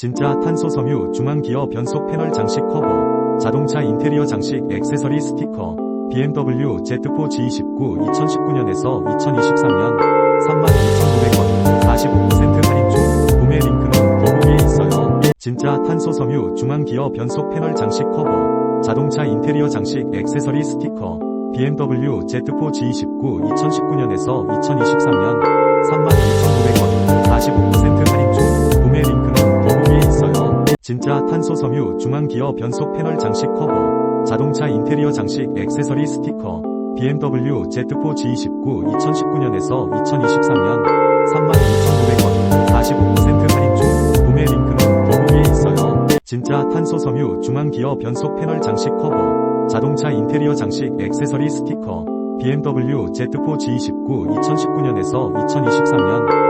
진짜 탄소 섬유 중앙기어 변속 패널 장식 커버, 자동차 인테리어 장식 액세서리 스티커, BMW Z4 G29 2019년에서 2023년 32,900원 45% 할인 중 구매 링크는 더보기에 있어요. 진짜 탄소 섬유 중앙기어 변속 패널 장식 커버, 자동차 인테리어 장식 액세서리 스티커, BMW Z4 G29 2019년에서 2023년 진짜 탄소 섬유 중앙기어 변속 패널 장식 커버, 자동차 인테리어 장식 액세서리 스티커, BMW Z4 G29 2019년에서 2023년 32,900원 45% 할인 중 구매 링크는 더보기에 있어요. 진짜 탄소 섬유 중앙기어 변속 패널 장식 커버, 자동차 인테리어 장식 액세서리 스티커, BMW Z4 G29 2019년에서 2023년